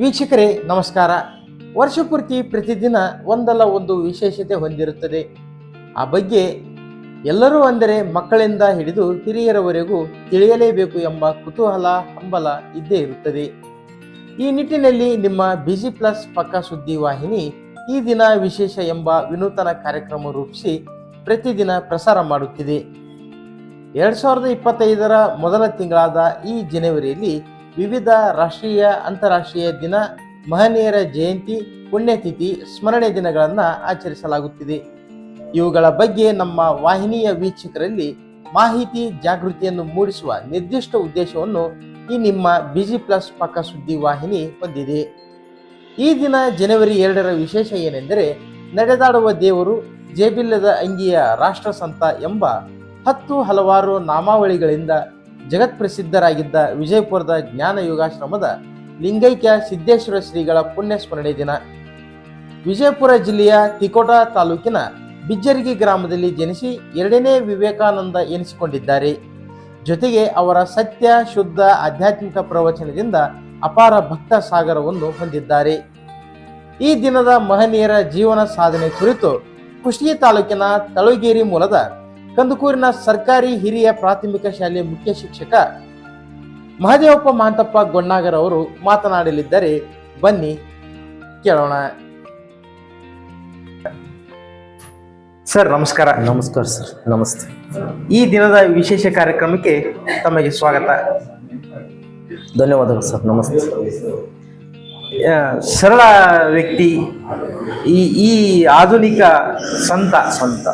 ವೀಕ್ಷಕರೇ, ನಮಸ್ಕಾರ. ವರ್ಷಪೂರ್ತಿ ಪ್ರತಿದಿನ ಒಂದಲ್ಲ ಒಂದು ವಿಶೇಷತೆ ಹೊಂದಿರುತ್ತದೆ. ಆ ಬಗ್ಗೆ ಎಲ್ಲರೂ ಅಂದರೆ ಮಕ್ಕಳಿಂದ ಹಿಡಿದು ಹಿರಿಯರವರೆಗೂ ತಿಳಿಯಲೇಬೇಕು ಎಂಬ ಕುತೂಹಲ, ಹಂಬಲ ಇದ್ದೇ ಇರುತ್ತದೆ. ಈ ನಿಟ್ಟಿನಲ್ಲಿ ನಿಮ್ಮ ಬಿಜಿ ಪ್ಲಸ್ ಪಕ್ಕ ಸುದ್ದಿ ವಾಹಿನಿ ಈ ದಿನ ವಿಶೇಷ ಎಂಬ ವಿನೂತನ ಕಾರ್ಯಕ್ರಮ ರೂಪಿಸಿ ಪ್ರತಿದಿನ ಪ್ರಸಾರ ಮಾಡುತ್ತಿದೆ. ಎರಡು ಸಾವಿರದ ಇಪ್ಪತ್ತೈದರ ಮೊದಲ ತಿಂಗಳಾದ ಈ ಜನವರಿಯಲ್ಲಿ ವಿವಿಧ ರಾಷ್ಟ್ರೀಯ, ಅಂತಾರಾಷ್ಟ್ರೀಯ ದಿನ ಮಹನೀಯರ ಜಯಂತಿ, ಪುಣ್ಯತಿಥಿ, ಸ್ಮರಣೆ ದಿನಗಳನ್ನು ಆಚರಿಸಲಾಗುತ್ತಿದೆ. ಇವುಗಳ ಬಗ್ಗೆ ನಮ್ಮ ವಾಹಿನಿಯ ವೀಕ್ಷಕರಲ್ಲಿ ಮಾಹಿತಿ, ಜಾಗೃತಿಯನ್ನು ಮೂಡಿಸುವ ನಿರ್ದಿಷ್ಟ ಉದ್ದೇಶವನ್ನು ಈ ನಿಮ್ಮ ಬಿಜಿ ಪ್ಲಸ್ ಪಕ್ಕ ಸುದ್ದಿ ವಾಹಿನಿ ಹೊಂದಿದೆ. ಈ ದಿನ ಜನವರಿ ಎರಡರ ವಿಶೇಷ ಏನೆಂದರೆ, ನಡೆದಾಡುವ ದೇವರು ಜೇಬಿಲ್ಲದ ಅಂಗಿಯ ರಾಷ್ಟ್ರ ಸಂತ ಎಂಬ ಹತ್ತು ಹಲವಾರು ನಾಮಾವಳಿಗಳಿಂದ ಜಗತ್ಪ್ರಸಿದ್ಧರಾಗಿದ್ದ ವಿಜಯಪುರದ ಜ್ಞಾನ ಯೋಗಾಶ್ರಮದ ಲಿಂಗೈಕ್ಯ ಸಿದ್ದೇಶ್ವರ ಶ್ರೀಗಳ ಪುಣ್ಯ ಸ್ಮರಣೆ ದಿನ. ವಿಜಯಪುರ ಜಿಲ್ಲೆಯ ತಿಕೋಟ ತಾಲೂಕಿನ ಬಿಜ್ಜರಿಗಿ ಗ್ರಾಮದಲ್ಲಿ ಜನಿಸಿ ಎರಡನೇ ವಿವೇಕಾನಂದ ಎನಿಸಿಕೊಂಡಿದ್ದಾರೆ. ಜೊತೆಗೆ ಅವರ ಸತ್ಯ, ಶುದ್ಧ, ಆಧ್ಯಾತ್ಮಿಕ ಪ್ರವಚನದಿಂದ ಅಪಾರ ಭಕ್ತ ಸಾಗರವನ್ನು ಹೊಂದಿದ್ದಾರೆ. ಈ ದಿನದ ಮಹನೀಯರ ಜೀವನ ಸಾಧನೆ ಕುರಿತು ಕುಷ್ಟಗಿ ತಾಲೂಕಿನ ತಳುಗೇರಿ ಮೂಲದ ಕಂದುಕೂರಿನ ಸರ್ಕಾರಿ ಹಿರಿಯ ಪ್ರಾಥಮಿಕ ಶಾಲೆಯ ಮುಖ್ಯ ಶಿಕ್ಷಕ ಮಹದೇವಪ್ಪ ಮಹಂತಪ್ಪ ಗೊಣ್ಣಾಗರ್ ಅವರು ಮಾತನಾಡಲಿದ್ದಾರೆ ಬನ್ನಿ ಕೇಳೋಣ. ಸರ್ ನಮಸ್ಕಾರ. ನಮಸ್ಕಾರ ಸರ್. ನಮಸ್ತೆ. ಈ ದಿನದ ವಿಶೇಷ ಕಾರ್ಯಕ್ರಮಕ್ಕೆ ತಮಗೆ ಸ್ವಾಗತ. ಧನ್ಯವಾದಗಳು ಸರ್. ನಮಸ್ತೆ. ಸರಳ ವ್ಯಕ್ತಿ ಈ ಈ ಆಧುನಿಕ ಸಂತ ಸಂತ.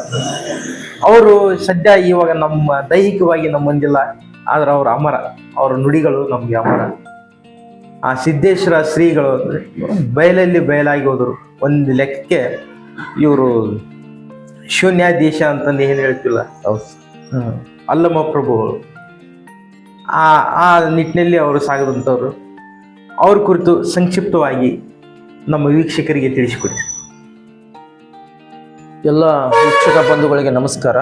ಅವರು ಸದ್ಯ ಇವಾಗ ನಮ್ಮ ದೈಹಿಕವಾಗಿ ನಮ್ಮ ಮುಂದಿಲ್ಲ ಆದ್ರೆ ಅವ್ರ ಅಮರ ಅವ್ರ ನುಡಿಗಳು ನಮ್ಗೆ ಅಮರ. ಆ ಸಿದ್ದೇಶ್ವರ ಶ್ರೀಗಳು ಬಯಲಲ್ಲಿ ಬಯಲಾಗಿ ಹೋದರು. ಒಂದು ಲೆಕ್ಕಕ್ಕೆ ಇವರು ಶೂನ್ಯಾಧೀಶ ಅಂತಂದು ಏನು ಹೇಳ್ತಿಲ್ಲ? ಅಲ್ಲಮ್ಮ ಪ್ರಭುಗಳು. ಆ ಆ ನಿಟ್ಟಿನಲ್ಲಿ ಅವರು ಸಾಗದಂಥವ್ರು. ಅವ್ರ ಕುರಿತು ಸಂಕ್ಷಿಪ್ತವಾಗಿ ನಮ್ಮ ವೀಕ್ಷಕರಿಗೆ ತಿಳಿಸಿಕೊಡಿ. ಎಲ್ಲ ವೀಕ್ಷಕ ಬಂಧುಗಳಿಗೆ ನಮಸ್ಕಾರ.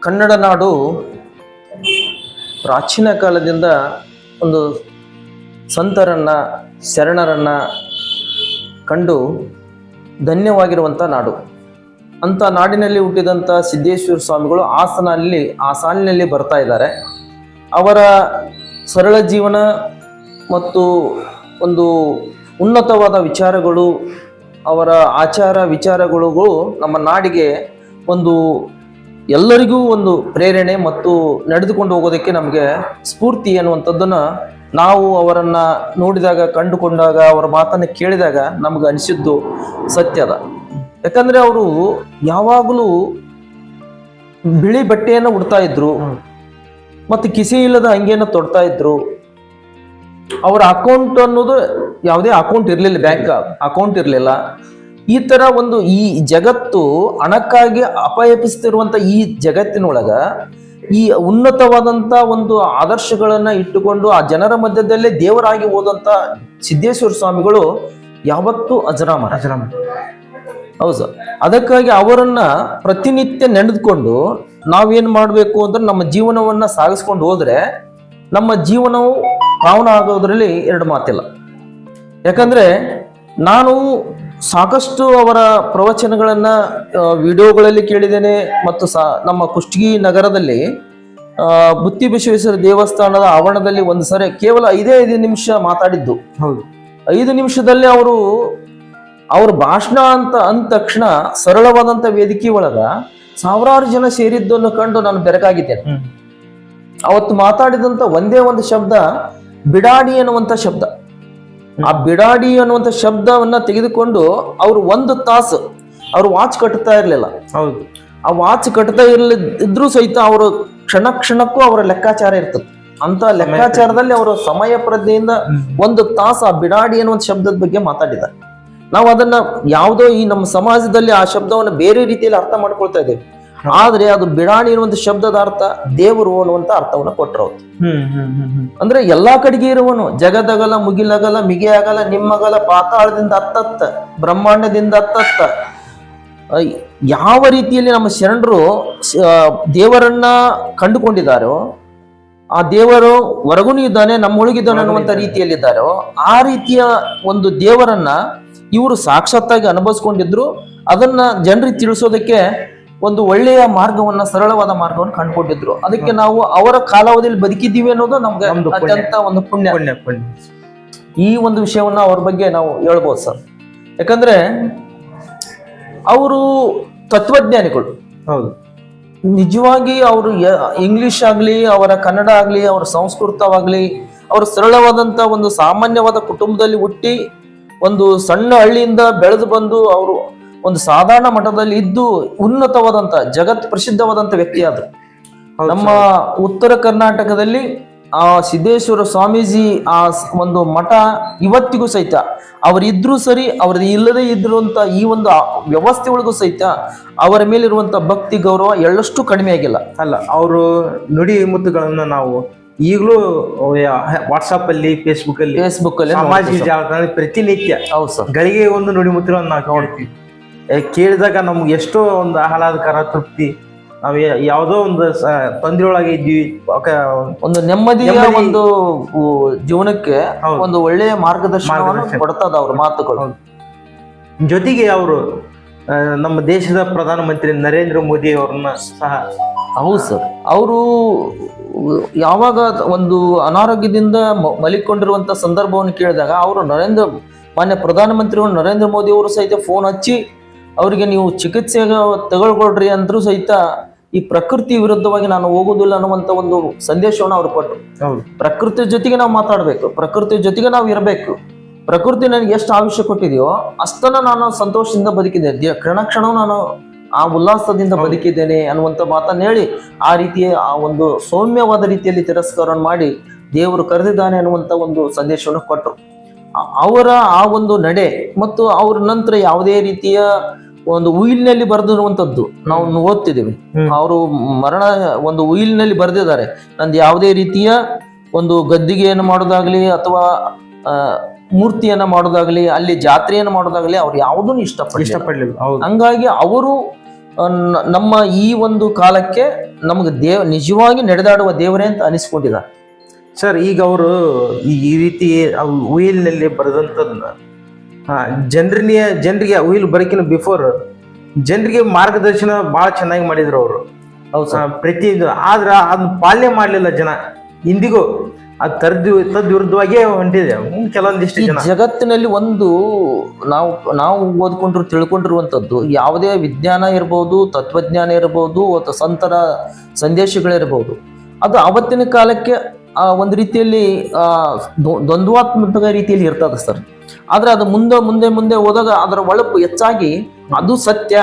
ಕನ್ನಡ ನಾಡು ಪ್ರಾಚೀನ ಕಾಲದಿಂದ ಒಂದು ಸಂತರನ್ನ, ಶರಣರನ್ನ ಕಂಡು ಧನ್ಯವಾಗಿರುವಂಥ ನಾಡು. ಅಂಥ ನಾಡಿನಲ್ಲಿ ಹುಟ್ಟಿದಂಥ ಸಿದ್ದೇಶ್ವರ ಸ್ವಾಮಿಗಳು ಹಾಸನಲ್ಲಿ ಆ ಸಾಲಿನಲ್ಲಿ ಬರ್ತಾ ಇದ್ದಾರೆ. ಅವರ ಸರಳ ಜೀವನ ಮತ್ತು ಒಂದು ಉನ್ನತವಾದ ವಿಚಾರಗಳು ಅವರ ಆಚಾರ ವಿಚಾರಗಳು ನಮ್ಮ ನಾಡಿಗೆ ಒಂದು ಎಲ್ಲರಿಗೂ ಒಂದು ಪ್ರೇರಣೆ ಮತ್ತು ನಡೆದುಕೊಂಡು ಹೋಗೋದಕ್ಕೆ ನಮಗೆ ಸ್ಫೂರ್ತಿ ಅನ್ನುವಂಥದ್ದನ್ನು ನಾವು ಅವರನ್ನು ನೋಡಿದಾಗ ಕಂಡುಕೊಂಡಾಗ ಅವರ ಮಾತನ್ನು ಕೇಳಿದಾಗ ನಮ್ಗೆ ಅನಿಸಿದ್ದು ಸತ್ಯದ ಯಾಕಂದರೆ ಅವರು ಯಾವಾಗಲೂ ಬಿಳಿ ಬಟ್ಟೆಯನ್ನು ಉಡ್ತಾ ಇದ್ರು ಮತ್ತು ಕಿಸಿ ಇಲ್ಲದ ಅಂಗಿಯನ್ನು ತೊಡ್ತಾ ಇದ್ರು. ಅವರ ಅಕೌಂಟ್ ಅನ್ನೋದು ಯಾವುದೇ ಅಕೌಂಟ್ ಇರಲಿಲ್ಲ ಬ್ಯಾಂಕ್ ಅಕೌಂಟ್ ಇರಲಿಲ್ಲ. ಈ ತರ ಒಂದು ಈ ಜಗತ್ತು ಹಣಕ್ಕಾಗಿ ಅಪಯಪಿಸ್ತಿರುವಂತ ಈ ಜಗತ್ತಿನೊಳಗ ಈ ಉನ್ನತವಾದಂತ ಒಂದು ಆದರ್ಶಗಳನ್ನ ಇಟ್ಟುಕೊಂಡು ಆ ಜನರ ಮಧ್ಯದಲ್ಲೇ ದೇವರಾಗಿ ಹೋದಂತ ಸಿದ್ದೇಶ್ವರ ಸ್ವಾಮಿಗಳು ಯಾವತ್ತೂ ಅಜರಾಮ ಅಜರಾಮ ಹೌದು ಸರ್. ಅದಕ್ಕಾಗಿ ಅವರನ್ನ ಪ್ರತಿನಿತ್ಯ ನೆನೆದುಕೊಂಡು ನಾವೇನ್ ಮಾಡಬೇಕು ಅಂದ್ರೆ ನಮ್ಮ ಜೀವನವನ್ನ ಸಾಗಿಸ್ಕೊಂಡು ಹೋದ್ರೆ ನಮ್ಮ ಜೀವನವು ಪಾವನ ಆಗೋದ್ರಲ್ಲಿ ಎರಡು ಮಾತಿಲ್ಲ. ಯಾಕಂದ್ರೆ ನಾನು ಸಾಕಷ್ಟು ಅವರ ಪ್ರವಚನಗಳನ್ನು ವಿಡಿಯೋಗಳಲ್ಲಿ ಕೇಳಿದ್ದೇನೆ ಮತ್ತು ಸಾ ನಮ್ಮ ಕುಷ್ಟಗಿ ನಗರದಲ್ಲಿ ಬುತ್ತಿ ಬಿಶ್ವೇಶ್ವರ ದೇವಸ್ಥಾನದ ಆವರಣದಲ್ಲಿ ಒಂದು ಸರಿ ಕೇವಲ ಐದೇ ಐದು ನಿಮಿಷ ಮಾತಾಡಿದ್ದು. ಹೌದು. ಐದು ನಿಮಿಷದಲ್ಲಿ ಅವರು ಅವ್ರ ಭಾಷಣ ಅಂತ ಅಂದ ತಕ್ಷಣ ಸರಳವಾದಂತ ವೇದಿಕೆ ಒಳಗ ಸಾವಿರಾರು ಜನ ಸೇರಿದ್ದನ್ನು ಕಂಡು ನಾನು ಬೆರಗಾಗಿದ್ದೇನೆ ಅವತ್ತು ಮಾತಾಡಿದಂತ ಒಂದೇ ಒಂದು ಶಬ್ದ ಬಿಡಾಡಿ ಅನ್ನುವಂಥ ಶಬ್ದ. ಆ ಬಿಡಾಡಿ ಅನ್ನುವಂಥ ಶಬ್ದವನ್ನ ತೆಗೆದುಕೊಂಡು ಅವರು ಒಂದು ತಾಸು ಅವರು ವಾಚ್ ಕಟ್ತಾ ಇರಲಿಲ್ಲ. ಹೌದು. ಆ ವಾಚ್ ಕಟ್ತಾ ಇರ್ಲಿ ಇದ್ರೂ ಸಹಿತ ಅವರು ಕ್ಷಣ ಕ್ಷಣಕ್ಕೂ ಅವರ ಲೆಕ್ಕಾಚಾರ ಇರ್ತದೆ. ಅಂತ ಲೆಕ್ಕಾಚಾರದಲ್ಲಿ ಅವರು ಸಮಯ ಪ್ರಜ್ಞೆಯಿಂದ ಒಂದು ತಾಸು ಆ ಬಿಡಾಡಿ ಅನ್ನುವಂಥ ಶಬ್ದದ ಬಗ್ಗೆ ಮಾತಾಡಿದ್ದಾರೆ. ನಾವು ಅದನ್ನ ಯಾವುದೋ ಈ ನಮ್ಮ ಸಮಾಜದಲ್ಲಿ ಆ ಶಬ್ದವನ್ನು ಬೇರೆ ರೀತಿಯಲ್ಲಿ ಅರ್ಥ ಮಾಡ್ಕೊಳ್ತಾ ಇದ್ದೇವೆ. ಆದ್ರೆ ಅದು ಬಿಡಾಣಿ ಇರುವಂತ ಶಬ್ದದ ಅರ್ಥ ದೇವರು ಅನ್ನುವಂತ ಅರ್ಥವನ್ನ ಕೊಟ್ಟರು ಅಂದ್ರೆ ಎಲ್ಲಾ ಕಡೆಗೆ ಇರುವನು ಜಗದಗಲ ಮುಗಿಲಗಲ ಮಿಗಿಯಾಗಲ ನಿಮ್ಮಗಲ ಪಾತಾಳದಿಂದ ಅತ್ತತ್ತ ಬ್ರಹ್ಮಾಂಡದಿಂದ ಅತ್ತತ್ತ. ಯಾವ ರೀತಿಯಲ್ಲಿ ನಮ್ಮ ಶರಣರು ದೇವರನ್ನ ಕಂಡುಕೊಂಡಿದ್ದಾರೋ ಆ ದೇವರು ಹೊರಗುನೂ ಇದ್ದಾನೆ ನಮ್ಮೊಳಗಿದ್ದಾನೆ ಅನ್ನುವಂತ ರೀತಿಯಲ್ಲಿದ್ದಾರೋ ಆ ರೀತಿಯ ಒಂದು ದೇವರನ್ನ ಇವರು ಸಾಕ್ಷಾತ್ತಾಗಿ ಅನುಭವಿಸ್ಕೊಂಡಿದ್ರು ಅದನ್ನ ಜನರಿಗೆ ತಿಳಿಸೋದಕ್ಕೆ ಒಂದು ಒಳ್ಳೆಯ ಮಾರ್ಗವನ್ನ ಸರಳವಾದ ಮಾರ್ಗವನ್ನು ಕಂಡುಕೊಂಡಿದ್ರು. ಅದಕ್ಕೆ ನಾವು ಅವರ ಕಾಲಾವಧಿಯಲ್ಲಿ ಬದುಕಿದ್ದೀವಿ ಅನ್ನೋದು ನಮ್ಗೆ. ಅತ್ಯಂತ ಒಂದು ಪುಣ್ಯ. ಈ ಒಂದು ವಿಷಯವನ್ನ ಅವ್ರ ಬಗ್ಗೆ ನಾವು ಹೇಳ್ಬೋದು ಸರ್. ಯಾಕಂದ್ರೆ ಅವರು ತತ್ವಜ್ಞಾನಿಗಳು. ಹೌದು. ನಿಜವಾಗಿ ಅವರು ಇಂಗ್ಲಿಷ್ ಆಗ್ಲಿ ಅವರ ಕನ್ನಡ ಆಗ್ಲಿ ಅವರ ಸಂಸ್ಕೃತವಾಗ್ಲಿ ಅವರು ಸರಳವಾದಂತ ಒಂದು ಸಾಮಾನ್ಯವಾದ ಕುಟುಂಬದಲ್ಲಿ ಹುಟ್ಟಿ ಒಂದು ಸಣ್ಣ ಹಳ್ಳಿಯಿಂದ ಬೆಳೆದು ಬಂದು ಅವರು ಒಂದು ಸಾಧಾರಣ ಮಠದಲ್ಲಿ ಇದ್ದು ಉನ್ನತವಾದಂತ ಜಗತ್ ಪ್ರಸಿದ್ಧವಾದಂತ ವ್ಯಕ್ತಿ ಆದ್ರು. ನಮ್ಮ ಉತ್ತರ ಕರ್ನಾಟಕದಲ್ಲಿ ಆ ಸಿದ್ದೇಶ್ವರ ಸ್ವಾಮೀಜಿ ಆ ಒಂದು ಮಠ ಇವತ್ತಿಗೂ ಸಹಿತ ಅವರಿದ್ರು ಸರಿ ಅವ್ರದ್ದು ಇಲ್ಲದೆ ಇದ್ರುವಂತ ಈ ಒಂದು ವ್ಯವಸ್ಥೆ ಒಳಗೂ ಸಹಿತ ಅವರ ಮೇಲಿರುವಂತ ಭಕ್ತಿ ಗೌರವ ಎಳ್ಳಷ್ಟು ಕಡಿಮೆ ಆಗಿಲ್ಲ. ಅಲ್ಲ ಅವರು ನುಡಿ ಮುತ್ತುಗಳನ್ನ ನಾವು ಈಗಲೂ ವಾಟ್ಸಪ್ ಅಲ್ಲಿ ಫೇಸ್ಬುಕ್ ಅಲ್ಲಿ ಫೇಸ್ಬುಕ್ ಅಲ್ಲಿ ಸಾಮಾಜಿಕ ಜಾಲತಾಣ ಪ್ರತಿನಿತ್ಯ ಹೌದು ಸರ್. ಗಳಿಗೆ ಒಂದು ನುಡಿ ಮುತ್ತುಗಳನ್ನ ನಾವು ನೋಡ್ತೀವಿ. ಕೇಳಿದಾಗ ನಮ್ಗೆ ಎಷ್ಟೋ ಒಂದು ಆಹ್ಲಾದಕರ ತೃಪ್ತಿ. ನಾವು ಯಾವುದೋ ಒಂದು ಇದ್ದೀವಿ. ಇದ್ವಿ ಒಂದು ನೆಮ್ಮದಿಯ ನೆಮ್ಮದಿ- ಒಂದು ಜೀವನಕ್ಕೆ ಒಂದು ಒಳ್ಳೆಯ ಮಾರ್ಗದರ್ಶನ. ಕೊಡ್ತದ ಅವ್ರ ಮಾತುಗಳು. ಜೊತೆಗೆ ಅವರು ನಮ್ಮ ದೇಶದ ಪ್ರಧಾನಮಂತ್ರಿ ನರೇಂದ್ರ ಮೋದಿ ಅವ್ರನ್ನ ಸಹ. ಹೌದು ಸರ್. ಅವರು ಯಾವಾಗ ಒಂದು ಅನಾರೋಗ್ಯದಿಂದ ಮಲಿಕೊಂಡಿರುವಂತ ಸಂದರ್ಭವನ್ನು ಕೇಳಿದಾಗ ಅವರು ನರೇಂದ್ರ ಮಾನ್ಯ ಪ್ರಧಾನಮಂತ್ರಿಗಳು ನರೇಂದ್ರ ಮೋದಿ ಅವರು ಸಹಿತ ಫೋನ್ ಹಚ್ಚಿ ಅವರಿಗೆ ನೀವು ಚಿಕಿತ್ಸೆ ತಗೊಳ್ಕೊಳ್ರಿ ಅಂದ್ರೂ ಸಹಿತ ಈ ಪ್ರಕೃತಿ ವಿರುದ್ಧವಾಗಿ ನಾನು ಹೋಗೋದಿಲ್ಲ ಅನ್ನುವಂತ ಒಂದು ಸಂದೇಶವನ್ನು ಅವ್ರು ಕೊಟ್ಟರು. ಪ್ರಕೃತಿ ಜೊತೆಗೆ ನಾವು ಮಾತಾಡಬೇಕು. ಪ್ರಕೃತಿ ಜೊತೆಗೆ ನಾವು ಇರಬೇಕು. ಪ್ರಕೃತಿ ನನಗೆ ಎಷ್ಟು ಆವಿಷ್ಯ ಕೊಟ್ಟಿದೆಯೋ ಅಷ್ಟನ್ನ ನಾನು ಸಂತೋಷದಿಂದ ಬದುಕಿದ್ದೇನೆ. ದೇ- ಕ್ಷಣ ಕ್ಷಣವೂ ನಾನು ಆ ಉಲ್ಲಾಸದಿಂದ ಬದುಕಿದ್ದೇನೆ ಅನ್ನುವಂಥ ಮಾತನ್ನ ಹೇಳಿ ಆ ರೀತಿಯ ಆ ಒಂದು ಸೌಮ್ಯವಾದ ರೀತಿಯಲ್ಲಿ ತಿರಸ್ಕಾರವನ್ನು ಮಾಡಿ ದೇವರು ಕರೆದಿದ್ದಾನೆ ಅನ್ನುವಂಥ ಒಂದು ಸಂದೇಶವನ್ನು ಕೊಟ್ಟರು. ಅವರ ಆ ಒಂದು ನಡೆ ಮತ್ತು ಅವ್ರ ನಂತರ ಯಾವುದೇ ರೀತಿಯ ಒಂದು ಉಯಿಲ್ನಲ್ಲಿ ಬರೆದಿರುವಂತದ್ದು ನಾವು ಓದ್ತಿದ್ದೀವಿ. ಅವರು ಮರಣ ಒಂದು ಉಯಿಲ್ನಲ್ಲಿ ಬರೆದಿದ್ದಾರೆ. ನಂದು ಯಾವುದೇ ರೀತಿಯ ಒಂದು ಗದ್ದಿಗೆಯನ್ನು ಮಾಡೋದಾಗ್ಲಿ ಅಥವಾ ಮೂರ್ತಿಯನ್ನ ಮಾಡೋದಾಗ್ಲಿ ಅಲ್ಲಿ ಜಾತ್ರೆಯನ್ನು ಮಾಡೋದಾಗ್ಲಿ ಅವ್ರು ಯಾವುದನ್ನು ಇಷ್ಟಪಡ ಇಷ್ಟಪಡ್ಲಿಲ್ಲ ಹಂಗಾಗಿ ಅವರು ನಮ್ಮ ಈ ಒಂದು ಕಾಲಕ್ಕೆ ನಮಗೆ ದೇವ್ ನಿಜವಾಗಿ ನಡೆದಾಡುವ ದೇವರೇ ಅಂತ ಅನಿಸ್ಕೊಂಡಿದ್ದಾರೆ. ಸರ್ ಈಗ ಅವರು ಈ ರೀತಿ ಉಯಿಲ್ನಲ್ಲಿ ಬರೆದಂಥದ್ದನ್ನ ಜನರಿಗೆ ಜನರಿಗೆ ಉಯಿಲ್ ಬರಕಿನ ಬಿಫೋರ್ ಜನರಿಗೆ ಮಾರ್ಗದರ್ಶನ ಬಹಳ ಚೆನ್ನಾಗಿ ಮಾಡಿದ್ರು ಅವರು. ಪ್ರತಿ ಆದ್ರ ಅದನ್ನ ಪಾಲನೆ ಮಾಡಲಿಲ್ಲ ಜನ. ಇಂದಿಗೂ ಅದು ತರ್ದು ತದ್ ವಿರುದ್ಧವಾಗಿ ಹೊಂಟಿದೆ ಕೆಲವೊಂದಿಷ್ಟು ಜಗತ್ತಿನಲ್ಲಿ ಒಂದು ನಾವು ನಾವು ಓದ್ಕೊಂಡ್ರು ತಿಳ್ಕೊಂಡಿರುವಂಥದ್ದು ಯಾವುದೇ ವಿಜ್ಞಾನ ಇರ್ಬೋದು ತತ್ವಜ್ಞಾನ ಇರ್ಬೋದು ಅಥವಾ ಸಂತರ ಸಂದೇಶಗಳಿರ್ಬೋದು ಅದು ಅವತ್ತಿನ ಕಾಲಕ್ಕೆ ಒಂದು ರೀತಿಯಲ್ಲಿ ದ್ವಂದ್ವಾತ್ಮಕ ರೀತಿಯಲ್ಲಿ ಇರ್ತದೆ ಸರ್. ಆದ್ರೆ ಅದು ಮುಂದೆ ಮುಂದೆ ಮುಂದೆ ಹೋದಾಗ ಅದರ ಒಳಪು ಹೆಚ್ಚಾಗಿ ಅದು ಸತ್ಯ.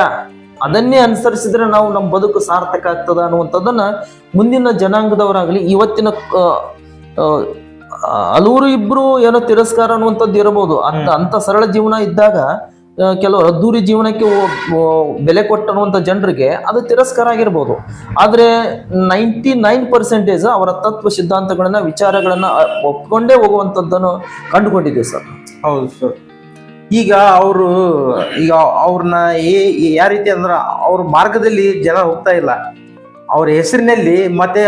ಅದನ್ನೇ ಅನುಸರಿಸಿದ್ರೆ ನಾವು ನಮ್ಮ ಬದುಕು ಸಾರ್ಥಕ ಆಗ್ತದ ಅನ್ನುವಂಥದ್ದನ್ನ ಮುಂದಿನ ಜನಾಂಗದವರಾಗಲಿ ಇವತ್ತಿನ ಹಲವರು ಇಬ್ರು ಏನೋ ತಿರಸ್ಕಾರ ಅನ್ನುವಂಥದ್ದು ಇರಬಹುದು ಅಂತ ಅಂತ ಸರಳ ಜೀವನ ಇದ್ದಾಗ ಕೆಲವು ಅದ್ದೂರಿ ಜೀವನಕ್ಕೆ ಬೆಲೆ ಕೊಟ್ಟನ್ನುವಂಥ ಜನರಿಗೆ ಅದು ತಿರಸ್ಕಾರ ಆಗಿರ್ಬೋದು. ಆದರೆ ನೈಂಟಿ ನೈನ್ ಪರ್ಸೆಂಟೇಜ್ ಅವರ ತತ್ವ ಸಿದ್ಧಾಂತಗಳನ್ನು, ವಿಚಾರಗಳನ್ನು ಒಪ್ಕೊಂಡೇ ಹೋಗುವಂಥದ್ದನ್ನು ಕಂಡುಕೊಂಡಿದ್ದೀವಿ ಸರ್. ಹೌದು ಸರ್. ಈಗ ಅವರು, ಈಗ ಅವ್ರನ್ನ ಯಾವ ರೀತಿ ಅಂದ್ರೆ ಅವ್ರ ಮಾರ್ಗದಲ್ಲಿ ಜನ ಹೋಗ್ತಾ ಇಲ್ಲ. ಅವ್ರ ಹೆಸರಿನಲ್ಲಿ ಮತ್ತೆ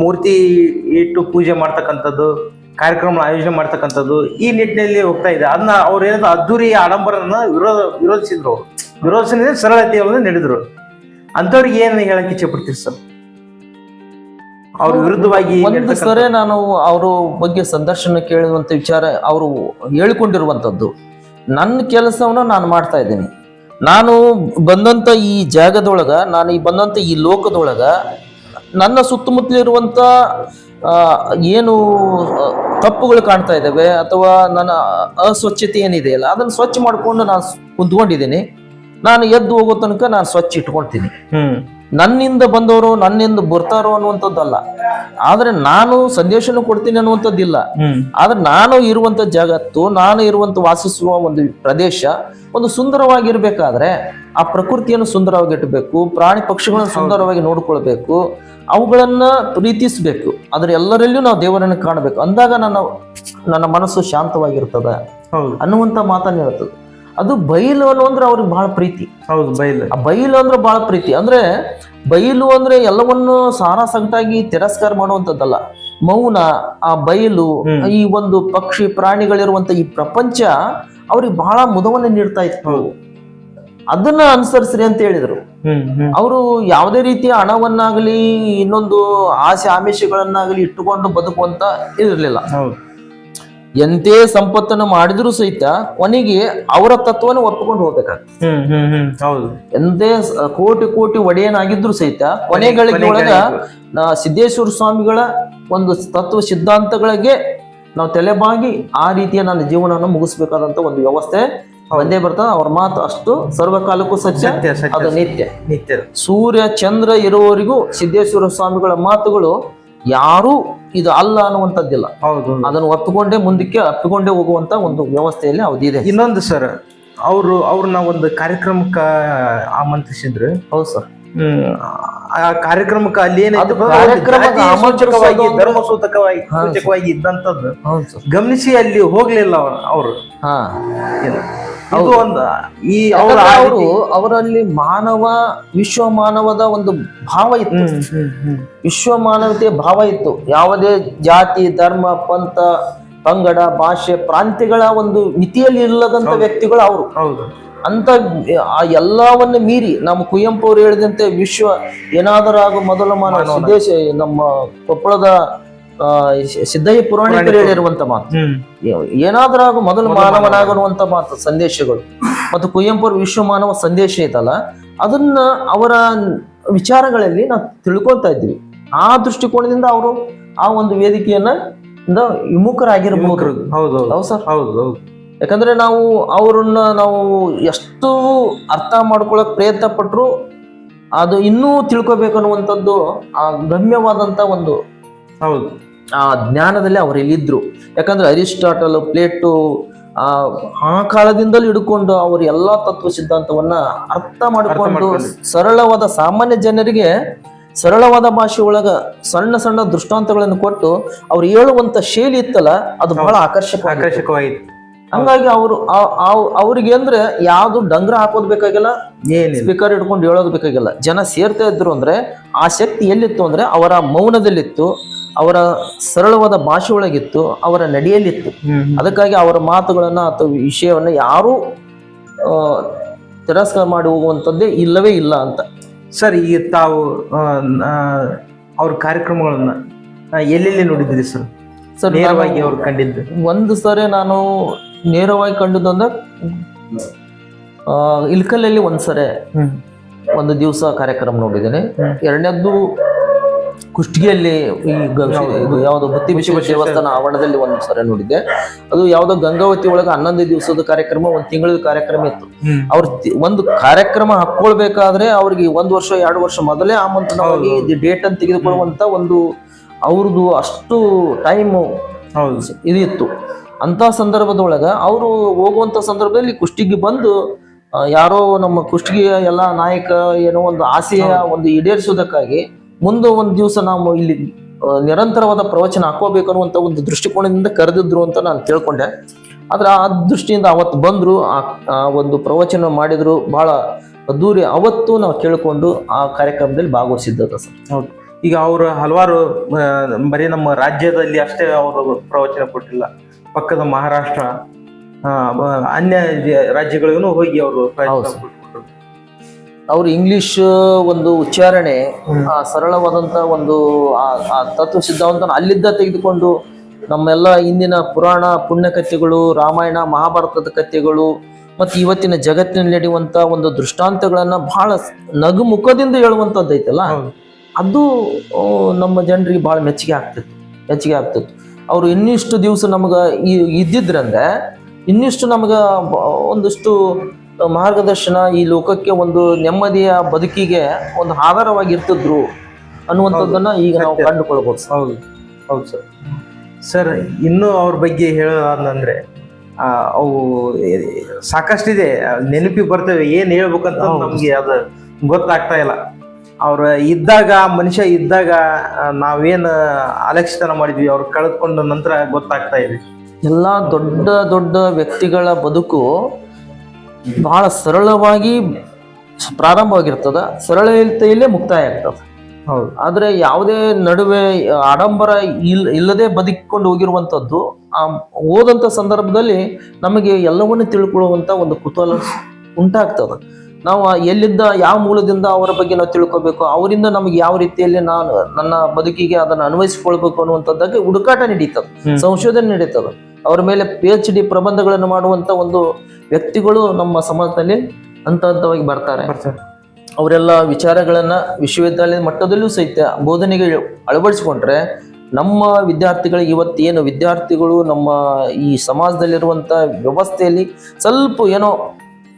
ಮೂರ್ತಿ ಇಟ್ಟು ಪೂಜೆ ಮಾಡ್ತಕ್ಕಂಥದ್ದು. ಕಾರ್ಯಕ್ರಮ ಆಯೋಜನೆ ಮಾಡ್ತಕ್ಕಂಥದ್ದು ಈ ನಿಟ್ಟಿನಲ್ಲಿ ಹೋಗ್ತಾ ಇದೆ. ಅದನ್ನ ಅವ್ರು ಏನಾದ್ರು ಅದ್ದೂರಿ ಆಡಂಬರನ ವಿರೋಧ ವಿರೋಧಿಸಿದ್ರು. ಅವರು ವಿರೋಧಿಸಿದ್ರೆ ಸರಳತೆಯನ್ನು ನಡೆದ್ರು. ಅಂಥವ್ರಿಗೆ ಏನು ಹೇಳಕ್ಕೆ ಇಚ್ಛೆ ಪಡ್ತೀರಿ ಸರ್? ಅವ್ರ ವಿರುದ್ಧವಾಗಿ ಒಂದು ಸರಿ ನಾನು ಅವ್ರ ಬಗ್ಗೆ ಸಂದರ್ಶನ ಕೇಳುವಂತ ವಿಚಾರ ಅವರು ಹೇಳ್ಕೊಂಡಿರುವಂಥದ್ದು ನನ್ನ ಕೆಲಸವನ್ನ ನಾನು ಮಾಡ್ತಾ ಇದ್ದೀನಿ. ನಾನು ಬಂದಂತ ಈ ಜಾಗದೊಳಗ ನಾನು ಈ ಬಂದಂತ ಈ ಲೋಕದೊಳಗ ನನ್ನ ಸುತ್ತಮುತ್ತಲಿರುವಂತ ಆ, ಏನು ತಪ್ಪುಗಳು ಕಾಣ್ತಾ ಇದ್ದಾವೆ ಅಥವಾ ನನ್ನ ಅಸ್ವಚ್ಛತೆ ಏನಿದೆಯಲ್ಲ ಅದನ್ನು ಸ್ವಚ್ಛ ಮಾಡಿಕೊಂಡು ನಾನು ಕುಂತ್ಕೊಂಡಿದ್ದೀನಿ. ನಾನು ಎದ್ದು ಹೋಗೋ ತನಕ ನಾನು ಸ್ವಚ್ಛ ಇಟ್ಕೊಳ್ತೀನಿ. ನನ್ನಿಂದ ಬಂದವರು ನನ್ನಿಂದ ಬರ್ತಾರೋ ಅನ್ನುವಂಥದ್ದಲ್ಲ. ಆದ್ರೆ ನಾನು ಸಂದೇಶನೂ ಕೊಡ್ತೀನಿ ಅನ್ನುವಂಥದ್ದಿಲ್ಲ. ಆದ್ರೆ ನಾನು ಇರುವಂತ ಜಗತ್ತು ನಾನು ಇರುವಂತ ವಾಸಿಸುವ ಒಂದು ಪ್ರದೇಶ ಒಂದು ಸುಂದರವಾಗಿರ್ಬೇಕಾದ್ರೆ ಆ ಪ್ರಕೃತಿಯನ್ನು ಸುಂದರವಾಗಿ ಇಟ್ಟಬೇಕು ಪ್ರಾಣಿ ಪಕ್ಷಿಗಳನ್ನು ಸುಂದರವಾಗಿ ನೋಡ್ಕೊಳ್ಬೇಕು ಅವುಗಳನ್ನ ಪ್ರೀತಿಸ್ಬೇಕು. ಆದ್ರೆ ಎಲ್ಲರಲ್ಲಿಯೂ ನಾವು ದೇವರನ್ನು ಕಾಣಬೇಕು. ಅಂದಾಗ ನನ್ನ ನನ್ನ ಮನಸ್ಸು ಶಾಂತವಾಗಿರ್ತದ ಅನ್ನುವಂತ ಮಾತನ್ನ ಹೇಳ್ತದೆ. ಅದು ಬಯಲು ಅನ್ನೋ ಅಂದ್ರೆ ಅವ್ರಿಗೆ ಬಹಳ ಪ್ರೀತಿ. ಹೌದು ಬೈಲ್. ಆ ಬಯಲು ಅಂದ್ರೆ ಬಹಳ ಪ್ರೀತಿ. ಅಂದ್ರೆ ಬಯಲು ಅಂದ್ರೆ ಎಲ್ಲವನ್ನು ಸಾರ ಸಂಕಟಾಗಿ ತಿರಸ್ಕಾರ ಮಾಡುವಂಥದ್ದಲ್ಲ. ಮೌನ ಆ ಬಯಲು ಈ ಒಂದು ಪಕ್ಷಿ ಪ್ರಾಣಿಗಳಿರುವಂತ ಈ ಪ್ರಪಂಚ ಅವ್ರಿಗೆ ಬಹಳ ಮುದವನ್ನು ನೀಡ್ತಾ ಇತ್ತು. ಅದನ್ನ ಅನುಸರಿಸ್ರಿ ಅಂತ ಹೇಳಿದ್ರು. ಅವರು ಯಾವುದೇ ರೀತಿಯ ಹಣವನ್ನಾಗಲಿ ಇನ್ನೊಂದು ಆಸೆ ಆಮಿಷಗಳನ್ನಾಗಲಿ ಇಟ್ಟುಕೊಂಡು ಬದುಕುವಂತ ಇರಲಿಲ್ಲ ಎಂದೇ ಸಂಪತ್ತನ್ನು ಮಾಡಿದ್ರು ಸಹಿತ ಕೊನೆಗೆ ಅವರ ತತ್ವನ ಒಪ್ಪಿಕೊಂಡು ಹೋಗ್ಬೇಕಾಗ್ತದೆ ಹ್ಮ್ ಹ್ಮ್ ಹ್ಮ್ ಹೌದು. ಎಂತೆ ಕೋಟಿ ಕೋಟಿ ಒಡೆಯನಾಗಿದ್ರು ಸಹಿತ ಕೊನೆಗಳಿಗೆ ಒಳಗ ಸಿದ್ದೇಶ್ವರ ಸ್ವಾಮಿಗಳ ಒಂದು ತತ್ವ ಸಿದ್ಧಾಂತಗಳಿಗೆ ನಾವು ತಲೆಬಾಗಿ ಆ ರೀತಿಯ ನನ್ನ ಜೀವನವನ್ನು ಮುಗಿಸ್ಬೇಕಾದಂತ ಒಂದು ವ್ಯವಸ್ಥೆ ಒಂದೇ ಬರ್ತದೆ. ಅವ್ರ ಮಾತು ಅಷ್ಟು ಸರ್ವಕಾಲಕ್ಕೂ ಸತ್ಯ ಅದು ನಿತ್ಯ. ನಿತ್ಯ. ಸೂರ್ಯ ಚಂದ್ರ ಇರುವವರಿಗೂ ಸಿದ್ದೇಶ್ವರ ಸ್ವಾಮಿಗಳ ಮಾತುಗಳು ಯಾರೂ ಇದು ಅಲ್ಲ ಅನ್ನುವಂಥದ್ದಿಲ್ಲ. ಹೌದು. ಅದನ್ನು ಒತ್ತುಕೊಂಡೇ ಮುಂದಕ್ಕೆ ಅಪ್ಪಿಕೊಂಡೇ ಹೋಗುವಂತ ಒಂದು ವ್ಯವಸ್ಥೆಯಲ್ಲಿ ಅವಧಿದೆ ಇನ್ನೊಂದು ಸರ್ ಅವರು ಅವ್ರನ್ನ ಒಂದು ಕಾರ್ಯಕ್ರಮಕ್ಕ ಆಮಂತ್ರಿಸಿದ್ರು. ಹೌದು ಸರ್. ಆ ಕಾರ್ಯಕ್ರಮಕ್ಕೆ ಅಲ್ಲಿ ಏನಾಯ್ತು ಆಮಂತ್ರಿಸೋದು ಸೂಚಕವಾಗಿ ಸರ್. ಗಮನಿಸಿ ಅಲ್ಲಿ ಹೋಗ್ಲಿಲ್ಲ ಅವರು. ಹಾ ಇದು ಒಂದು ಈ ಅವ್ರ ಅವರು ಅವರಲ್ಲಿ ಮಾನವ ವಿಶ್ವ ಮಾನವದ ಒಂದು ಭಾವ ಇತ್ತು. ವಿಶ್ವ ಮಾನವತೆಯ ಭಾವ ಇತ್ತು. ಯಾವುದೇ ಜಾತಿ ಧರ್ಮ ಪಂಥ ಪಂಗಡ ಭಾಷೆ ಪ್ರಾಂತ್ಯಗಳ ಒಂದು ಮಿತಿಯಲ್ಲಿ ಇಲ್ಲದಂತ ವ್ಯಕ್ತಿಗಳು ಅವರು. ಹೌದು. ಅಂತ ಆ ಎಲ್ಲವನ್ನ ಮೀರಿ ನಮ್ಮ ಕುವೆಂಪು ಅವರು ಹೇಳಿದಂತೆ ವಿಶ್ವ ಏನಾದರೂ ಆಗೋ ಮೊದಲ ಮಾನವ. ನಮ್ಮ ಕೊಪ್ಪಳದ ಸಿದ್ದಯ್ಯ ಪುರಾಣಿಕರು. ಹೇಳಿರುವಂತ ಮಾತು. ಏನಾದ್ರಾಗ ಮೊದಲು ಮಾನವನಾಗಿರುವಂತ ಮಾತು ಸಂದೇಶಗಳು. ಮತ್ತು ಕುವೆಂಪು ವಿಶ್ವ ಮಾನವ ಸಂದೇಶ ಐತಲ್ಲ ಅದನ್ನ ಅವರ ವಿಚಾರಗಳಲ್ಲಿ ನಾವು ತಿಳ್ಕೊಳ್ತಾ ಇದ್ವಿ ಆ ದೃಷ್ಟಿಕೋನದಿಂದ ಅವರು ಆ ಒಂದು ವೇದಿಕೆಯನ್ನ ವಿಮುಖರಾಗಿರಬಹುದು ಹೌದು ಹೌದು. ಹೌದು ಸರ್? ಹೌದು ಹೌದು. ಯಾಕಂದ್ರೆ ನಾವು ಅವರನ್ನ ನಾವು ಎಷ್ಟು ಅರ್ಥ ಮಾಡ್ಕೊಳಕ್ ಪ್ರಯತ್ನ ಪಟ್ರು ಅದು ಇನ್ನೂ ತಿಳ್ಕೊಬೇಕು ಅನ್ನುವಂಥದ್ದು ಆ ಗಮ್ಯವಾದಂತ ಒಂದು ಹೌದು. ಆ ಜ್ಞಾನದಲ್ಲಿ ಅವರು ಇಲ್ಲಿದ್ರು. ಯಾಕಂದ್ರೆ ಅರಿಸ್ಟಾಟಲ್ ಪ್ಲೇಟು ಆ ಆ ಕಾಲದಿಂದಲೂ ಹಿಡ್ಕೊಂಡು ಅವರು ಎಲ್ಲಾ ತತ್ವ ಸಿದ್ಧಾಂತವನ್ನ ಅರ್ಥ ಮಾಡಿಕೊಂಡು. ಸರಳವಾದ ಸಾಮಾನ್ಯ ಜನರಿಗೆ ಸರಳವಾದ ಭಾಷೆ ಒಳಗ ಸಣ್ಣ ಸಣ್ಣ ದೃಷ್ಟಾಂತಗಳನ್ನು ಕೊಟ್ಟು ಅವ್ರು ಹೇಳುವಂತ ಶೈಲಿ ಇತ್ತಲ್ಲ ಅದು ಬಹಳ ಆಕರ್ಷಕ ಆಕರ್ಷಕವಾಗಿತ್ತು. ಹಂಗಾಗಿ ಅವರು ಅವ್ರಿಗೆ ಅಂದ್ರೆ ಯಾವ್ದು ಡಂಗ್ರ ಹಾಕೋದ್ ಬೇಕಾಗಿಲ್ಲ ಏನು ಸ್ಪೀಕರ್ ಹಿಡ್ಕೊಂಡು ಹೇಳೋದು ಬೇಕಾಗಿಲ್ಲ. ಜನ ಸೇರ್ತಾ ಇದ್ರು ಅಂದ್ರೆ ಆ ಶಕ್ತಿ ಎಲ್ಲಿತ್ತು ಅಂದ್ರೆ ಅವರ ಮೌನದಲ್ಲಿತ್ತು. ಅವರ ಸರಳವಾದ ಭಾಷೆ ಒಳಗಿತ್ತು ಅವರ ಹ್ಮ್. ಅದಕ್ಕಾಗಿ ಅವರ ಮಾತುಗಳನ್ನು ಅಥವಾ ವಿಷಯವನ್ನ ಯಾರೂ ತಿರಸ್ಕಾರ ಮಾಡಿ ಹೋಗುವಂಥದ್ದೇ ಇಲ್ಲವೇ ಇಲ್ಲ ಅಂತ. ಸರ್ ಈಗ ತಾವು ಅವ್ರ ಕಾರ್ಯಕ್ರಮಗಳನ್ನು ಎಲ್ಲೆಲ್ಲಿ ನೋಡಿದ್ರಿ ಸರ್? ಸರ್ ನೇರವಾಗಿ ಅವ್ರು ಕಂಡಿದ್ದು. ಒಂದು ಸರಿ ನಾನು ನೇರವಾಗಿ ಕಂಡದ್ದು ಅಂದ್ರೆ ಇಲ್ಕಲ್ಲಲ್ಲಿ ಇಲ್ಕಲಲ್ಲಿ ಒಂದ್ಸರಿ ಒಂದು ದಿವಸ ಕಾರ್ಯಕ್ರಮ ನೋಡಿದ್ದೇನೆ. ಎರಡನೇದ್ದು ಕುಷ್ಟಗಿಯಲ್ಲಿ ಈ ಗ- ಇದು ಯಾವ್ದು ಬುತ್ತಿ ವಿಶ್ವ ದೇವಸ್ಥಾನ ಆವರಣದಲ್ಲಿ ಒಂದು ಸಲ ನೋಡಿದ್ದೆ. ಅದು ಯಾವುದೋ ಗಂಗಾವತಿ ಒಳಗೆ ಹನ್ನೊಂದು ದಿವಸದ ಕಾರ್ಯಕ್ರಮ ಒಂದು ತಿಂಗಳ ಕಾರ್ಯಕ್ರಮ ಇತ್ತು. ಹ್ಮ್. ಅವ್ರ ತಿ- ಒಂದು ಕಾರ್ಯಕ್ರಮ ಹಾಕೊಳ್ಬೇಕಾದ್ರೆ ಅವ್ರಿಗೆ ಒಂದು ವರ್ಷ ಎರಡು ವರ್ಷ ಮೊದಲೇ ಆಮಂತ್ರಣವಾಗಿ ಡೇಟ್ ಅನ್ನು ತೆಗೆದುಕೊಳ್ಳುವಂತ ಒಂದು ಅವ್ರದ್ದು ಅಷ್ಟು ಟೈಮು ಹೌದು. ಇದು ಇತ್ತು. ಅಂತ ಸಂದರ್ಭದೊಳಗ ಅವರು ಹೋಗುವಂತ ಸಂದರ್ಭದಲ್ಲಿ ಕುಷ್ಟಿಗೆ ಬಂದು ಆ, ಯಾರೋ ನಮ್ಮ ಕುಷ್ಟಗಿಯ ಎಲ್ಲ ನಾಯಕ ಏನೋ ಒಂದು ಆಸೆಯ ಒಂದು ಈಡೇರಿಸುವುದಕ್ಕಾಗಿ ಮುಂದೆ ಒಂದು ದಿವಸ ನಾವು ಇಲ್ಲಿ ನಿರಂತರವಾದ ಪ್ರವಚನ ಹಾಕೋಬೇಕು ಅನ್ನುವಂತ ಒಂದು ದೃಷ್ಟಿಕೋನದಿಂದ ಕರೆದಿದ್ರು ಅಂತ ನಾನು ತಿಳ್ಕೊಂಡೆ. ಆದ್ರೆ ಆ ದೃಷ್ಟಿಯಿಂದ ಅವತ್ತು ಬಂದ್ರು ಆ ಒಂದು ಪ್ರವಚನ ಮಾಡಿದ್ರು ಬಹಳ ಅದ್ದೂರಿ. ಅವತ್ತು ನಾವು ಕೇಳಿಕೊಂಡು ಆ ಕಾರ್ಯಕ್ರಮದಲ್ಲಿ ಭಾಗವಹಿಸಿದ್ದ ಸರ್. ಹೌದು. ಈಗ ಅವರು ಹಲವಾರು ಬರೀ ನಮ್ಮ ರಾಜ್ಯದಲ್ಲಿ ಅಷ್ಟೇ ಅವರು ಪ್ರವಚನ ಕೊಟ್ಟಿಲ್ಲ. ಪಕ್ಕದ ಮಹಾರಾಷ್ಟ್ರ ಅನ್ಯ ರಾಜ್ಯಗಳಿಗೂ ಹೋಗಿ ಅವರು ಪ್ರವಚನ ಸರ್. ಅವ್ರು ಇಂಗ್ಲಿಷ್ ಒಂದು ಉಚ್ಚಾರಣೆ ಆ ಸರಳವಾದಂತ ಒಂದು ಆ- ತತ್ವ ಸಿದ್ಧಾಂತ ಅಲ್ಲಿದ್ದ ತೆಗೆದುಕೊಂಡು ನಮ್ಮೆಲ್ಲ ಇಂದಿನ ಪುರಾಣ ಪುಣ್ಯ ಕಥೆಗಳು ರಾಮಾಯಣ ಮಹಾಭಾರತದ ಕಥೆಗಳು ಮತ್ತು ಇವತ್ತಿನ ಜಗತ್ತಿನಲ್ಲಿ ನಡೆಯುವಂತ ಒಂದು ದೃಷ್ಟಾಂತಗಳನ್ನು ಬಹಳ ನಗು ಮುಖದಿಂದ ಹೇಳುವಂಥದ್ದು ಐತಲ್ಲ? ಅದು ನಮ್ಮ ಜನರಿಗೆ ಬಹಳ ಮೆಚ್ಚುಗೆ ಆಗ್ತಿತ್ತು ಮೆಚ್ಚುಗೆ ಆಗ್ತಿತ್ತು ಅವರು ಇನ್ನಿಷ್ಟು ದಿವಸ ನಮಗೆ ಇದ್ದಿದ್ರಂದ್ರೆ ಇನ್ನಿಷ್ಟು ನಮಗೆ ಒಂದಿಷ್ಟು ಮಾರ್ಗದರ್ಶನ ಈ ಲೋಕಕ್ಕೆ ಒಂದು ನೆಮ್ಮದಿಯ ಬದುಕಿಗೆ ಒಂದು ಆಧಾರವಾಗಿರ್ತಿದ್ರು ಅನ್ನುವಂಥದ್ದನ್ನ ಈಗ ನಾವು. ಕಂಡುಕೊಳ್ಬೋದು. ಹೌದು. ಹೌದು ಸರ್. ಸರ್ ಇನ್ನೂ ಅವ್ರ ಬಗ್ಗೆ ಹೇಳೋದಂದ್ರೆ ಅವು ಸಾಕಷ್ಟಿದೆ. ನೆನಪಿಗೆ ಬರ್ತವೆ. ಏನು ಹೇಳ್ಬೇಕಂತ ನಮಗೆ ಅದು ಗೊತ್ತಾಗ್ತಾ ಇಲ್ಲ. ಅವ್ರ ಇದ್ದಾಗ ಮನುಷ್ಯ ಇದ್ದಾಗ ನಾವೇನ್ ಅಲಕ್ಷಿತನ ಮಾಡಿದ್ವಿ ಅವ್ರು ಕಳೆದುಕೊಂಡ ನಂತರ ಗೊತ್ತಾಗ್ತಾ ಇದೆ. ಎಲ್ಲಾ ದೊಡ್ಡ ದೊಡ್ಡ ವ್ಯಕ್ತಿಗಳ ಬದುಕು ಬಹಳ ಸರಳವಾಗಿ ಪ್ರಾರಂಭವಾಗಿರ್ತದ. ಸರಳತೆಯಲ್ಲೇ ಮುಕ್ತಾಯ ಆಗ್ತದೆ ಹೌದು. ಆದ್ರೆ ಯಾವುದೇ ನಡುವೆ ಆಡಂಬರ ಇಲ್ ಇಲ್ಲದೆ ಬದುಕಿಕೊಂಡು ಹೋಗಿರುವಂತದ್ದು ಆ ಓದಂತ ಸಂದರ್ಭದಲ್ಲಿ ನಮಗೆ ಎಲ್ಲವನ್ನೂ ತಿಳ್ಕೊಳ್ಳುವಂತ ಒಂದು ಕುತೂಹಲ ಉಂಟಾಗ್ತದೆ. ನಾವು ಎಲ್ಲಿದ್ದ ಯಾವ ಮೂಲದಿಂದ ಅವರ ಬಗ್ಗೆ ನಾವು ತಿಳ್ಕೊಬೇಕು ಅವರಿಂದ ನಮಗೆ ಯಾವ ರೀತಿಯಲ್ಲಿ ನಾನು ನನ್ನ ಬದುಕಿಗೆ ಅದನ್ನು ಅನ್ವಯಿಸಿಕೊಳ್ಬೇಕು ಅನ್ನುವಂಥದ್ದಾಗಿ ಹುಡುಕಾಟ ನಡೀತದೆ. ಸಂಶೋಧನೆ ನಡೀತದೆ. ಅವರ ಮೇಲೆ ಪಿ ಎಚ್ ಡಿ ಪ್ರಬಂಧಗಳನ್ನು ಮಾಡುವಂತ ಒಂದು ವ್ಯಕ್ತಿಗಳು ನಮ್ಮ ಸಮಾಜದಲ್ಲಿ ಹಂತ ಹಂತವಾಗಿ ಬರ್ತಾರೆ. ಅವರೆಲ್ಲ ವಿಚಾರಗಳನ್ನು ವಿಶ್ವವಿದ್ಯಾಲಯದ ಮಟ್ಟದಲ್ಲೂ ಸಹಿತ ಬೋಧನೆಗೆ ಅಳವಡಿಸಿಕೊಂಡ್ರೆ ನಮ್ಮ ವಿದ್ಯಾರ್ಥಿಗಳಿಗೆ ಏನು ವಿದ್ಯಾರ್ಥಿಗಳು ನಮ್ಮ ಈ ಸಮಾಜದಲ್ಲಿರುವಂಥ ವ್ಯವಸ್ಥೆಯಲ್ಲಿ ಸ್ವಲ್ಪ ಏನೋ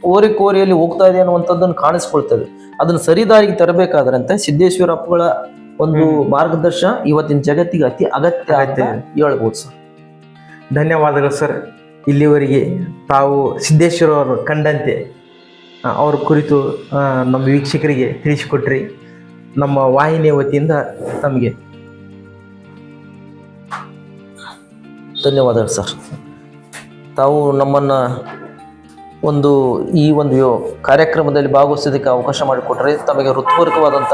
ಓರಿಕೋರಿಯಲ್ಲಿ ಹೋಗ್ತಾ ಇದೆ ಅನ್ನುವಂಥದ್ದನ್ನು ಕಾಣಿಸ್ಕೊಳ್ತದೆ ಅದನ್ನು ಸರಿದಾರಿಗೆ ತರಬೇಕಾದ್ರಂತೆ ಸಿದ್ದೇಶ್ವರಪ್ಪಗಳ ಒಂದು ಮಾರ್ಗದರ್ಶನ ಇವತ್ತಿನ ಜಗತ್ತಿಗೆ ಅತಿ ಅಗತ್ಯ ಅಂತ. ಹೇಳ್ಬೋದು ಸರ್ ಧನ್ಯವಾದಗಳು ಸರ್. ಇಲ್ಲಿವರೆಗೆ ತಾವು ಸಿದ್ದೇಶ್ವರ ಅವರು ಕಂಡಂತೆ ಅವ್ರ ಕುರಿತು ನಮ್ಮ ವೀಕ್ಷಕರಿಗೆ ತಿಳಿಸಿಕೊಟ್ರಿ. ನಮ್ಮ ವಾಹಿನಿಯ ವತಿಯಿಂದ ತಮಗೆ. ಧನ್ಯವಾದಗಳು ಸರ್. ತಾವು ನಮ್ಮನ್ನು ಒಂದು ಈ ಒಂದು ಕಾರ್ಯಕ್ರಮದಲ್ಲಿ ಭಾಗವಹಿಸೋದಕ್ಕೆ ಅವಕಾಶ ಮಾಡಿಕೊಟ್ರೆ ತಮಗೆ ಹೃತ್ಪೂರ್ವಕವಾದಂಥ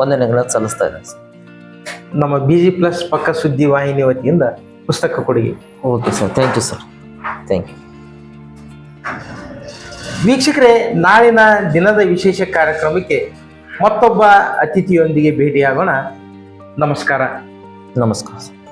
ವಂದನೆಗಳನ್ನು ಸಲ್ಲಿಸ್ತಾ ಇದ್ದೇನೆ ಸರ್. ನಮ್ಮ ಬಿ ಜಿ ಪ್ಲಸ್ ಪಕ್ಕ ಸುದ್ದಿ ವಾಹಿನಿ ವತಿಯಿಂದ ಪುಸ್ತಕ ಕೊಡುಗೆ okay sir thank you sir thank you ವೀಕ್ಷಕರೇ ನಾಳಿನ ದಿನದ ವಿಶೇಷ ಕಾರ್ಯಕ್ರಮಕ್ಕೆ ಮತ್ತೊಬ್ಬ ಅತಿಥಿಯೊಂದಿಗೆ ಭೇಟಿಯಾಗೋಣ. ನಮಸ್ಕಾರ. ನಮಸ್ಕಾರ ಸರ್